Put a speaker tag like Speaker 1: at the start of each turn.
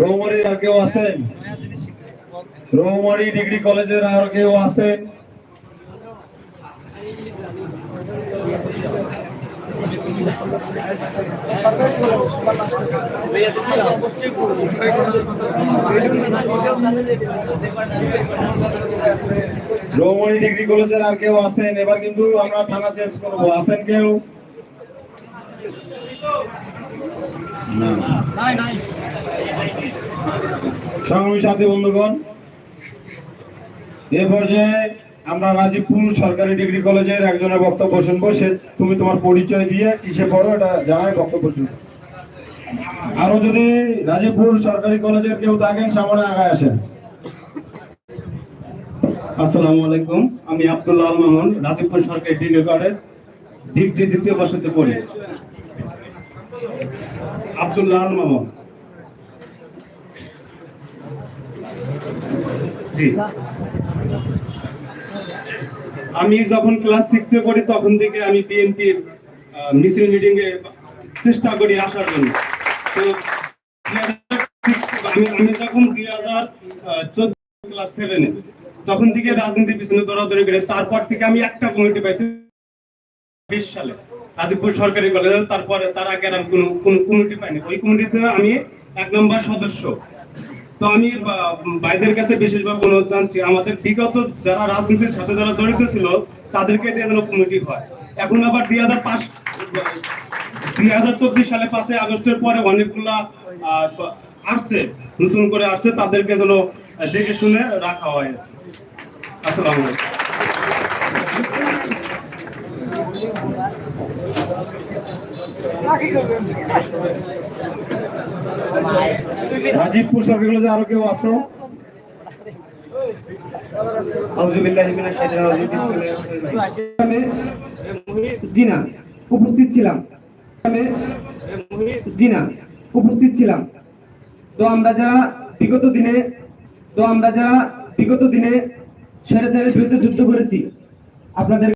Speaker 1: রৌমারি আর কেউ আছেন? রৌমারি ডিগ্রি কলেজের আর কেউ আছেন? রৌমারি ডিগ্রি কলেজের আর কেউ আছেন? এবার কিন্তু আমরা থানা চেঞ্জ করব। আছেন কেউ? সংগ্রামী সাথী বন্ধুগণ এ পর্যায়ে আমরা রাজীবপুর সরকারি ডিগ্রি কলেজের একজনের বক্তব্য শুনব। সে তুমি তোমার পরিচয় দিয়ে কিসে পড়ো এটা জানাই বক্তব্য শুনব। আরও যদি রাজীবপুর সরকারি কলেজের কেউ থাকেন সামনে আগায় আসেন।
Speaker 2: আসসালামু আলাইকুম আমি আব্দুল্লাহ আল মামুন রাজীবপুর সরকারি ডিগ্রি কলেজ। দ্বিতীয় পড়ি। আব্দুল্লাহ আল জি। আমি যখন ক্লাস সিক্সে পড়ি, তখন থেকে আমি বিএনপির মিছিল মিটিং এ চেষ্টা করি আসার জন্য। তো আমি যখন দুই হাজার চোদ্দ ক্লাস সেভেনে তখন থেকে রাজনীতির পিছনে দৌড়াদৌড়ি করে, তারপর থেকে আমি একটা কমিটি পাইছি বিশ সালে গাজীপুর সরকারি কলেজ, তারপরে তার আগে আর কোনো কোনো কমিটি পাইনি। ওই কমিটিতে আমি এক নম্বর সদস্য। তো আমি বা- ভাইদের কাছে বিশেষভাবে অনুরোধ জানছি আমাদের বিগত যারা রাজনীতির সাথে যারা জড়িত ছিল, তাদেরকে দিয়ে যেন কমিটি হয়। এখন আবার দুই হাজার পাঁচ, দুই হাজার চব্বিশ সালে পাঁচই আগস্টের পরে অনেকগুলা আসছে, নতুন করে আসছে, তাদেরকে যেন দেখে শুনে রাখা হয়। আসসালামু আলাইকুম।
Speaker 1: রাজীবপুর সরকারি কলেজে আরও কেউ আসো?
Speaker 3: উপস্থিত ছিলাম। উপস্থিত ছিলাম। তো আমরা যারা বিগত দিনে, তো আমরা যারা বিগত দিনে স্বৈরাচারের বিরুদ্ধে যুদ্ধ করেছি, আপনাদের